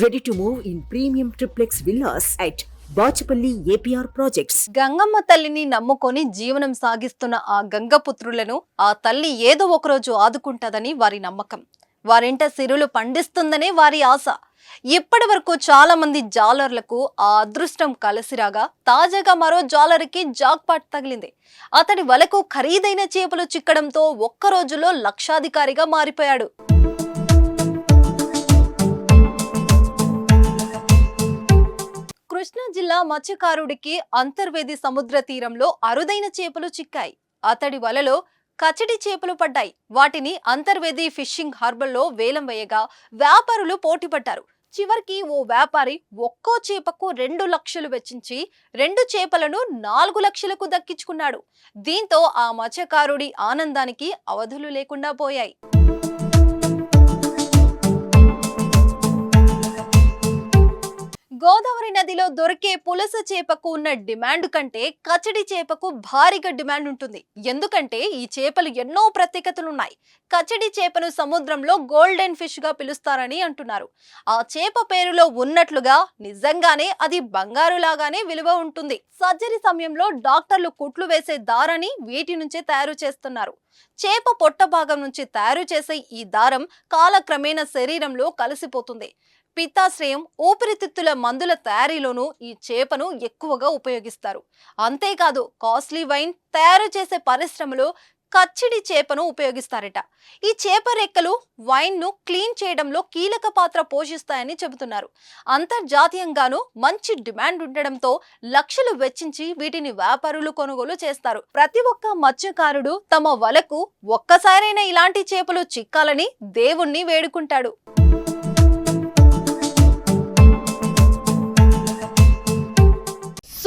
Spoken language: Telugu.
Ready to move in premium triplex villas at Bachupally APR projects Gangamma తల్లిని నమ్ముకొని జీవనం సాగిస్తున్న ఆ గంగపుత్రులను ఆ తల్లి ఏదో ఒకరోజు ఆదుకుంటదని వారి నమ్మకం. వారింట సిరులు పండిస్తుందనే వారి ఆశ. ఇప్పటి వరకు చాలా మంది జాలర్లకు ఆ అదృష్టం కలిసిరాగా తాజాగా మరో జాలర్కి జాక్పాట్ తగిలింది. అతడి వలకు ఖరీదైన చేపలు చిక్కడంతో ఒక్క రోజులో లక్షాధికారిగా మారిపోయాడు. కృష్ణా జిల్లా మత్స్యకారుడికి అంతర్వేది సముద్ర తీరంలో అరుదైన చేపలు చిక్కాయి. అతడి వలలో కచడి చేపలు పడ్డాయి. వాటిని అంతర్వేది ఫిషింగ్ హార్బర్లో వేలం వేయగా వ్యాపారులు పోటీపడ్డారు. చివరికి ఓ వ్యాపారి ఒక్కో చేపకు రెండు లక్షలు వెచ్చించి రెండు చేపలను నాలుగు లక్షలకు దక్కించుకున్నాడు. దీంతో ఆ మత్స్యకారుడి ఆనందానికి అవధులు లేకుండా పోయాయి. నదిలో దొరికే పులస చేపకు ఉన్న డిమాండ్ కంటే కచడి చేపకు భారీగా డిమాండ్ ఉంటుంది. ఎందుకంటే ఈ చేపలు ఎన్నో ప్రత్యేకతలున్నాయి. కచడి చేపను సముద్రంలో గోల్డెన్ ఫిష్గా పిలుస్తారని అంటున్నారు. ఆ చేప పేరులో ఉన్నట్లుగా నిజంగానే అది బంగారు లాగానే విలువ ఉంటుంది. సర్జరీ సమయంలో డాక్టర్లు కుట్లు వేసే దారాన్ని వీటి నుంచే తయారు చేస్తున్నారు. చేప పొట్ట భాగం నుంచి తయారు చేసే ఈ దారం కాలక్రమేణా శరీరంలో కలిసిపోతుంది. పిత్తాశ్రయం ఊపిరితిత్తుల మందుల తయారీలోనూ ఈ చేపను ఎక్కువగా ఉపయోగిస్తారు. అంతేకాదు కాస్ట్లీ వైన్ తయారు చేసే పరిశ్రమలో కచ్చిడి చేపను ఉపయోగిస్తారట. ఈ చేప రెక్కలు వైన్ను క్లీన్ చేయడంలో కీలక పాత్ర పోషిస్తాయని చెబుతున్నారు. అంతర్జాతీయంగాను మంచి డిమాండ్ ఉండడంతో లక్షలు వెచ్చించి వీటిని వ్యాపారులు కొనుగోలు చేస్తారు. ప్రతి ఒక్క మత్స్యకారుడు తమ వలకు ఒక్కసారైనా ఇలాంటి చేపలు చిక్కాలని దేవుణ్ణి వేడుకుంటాడు.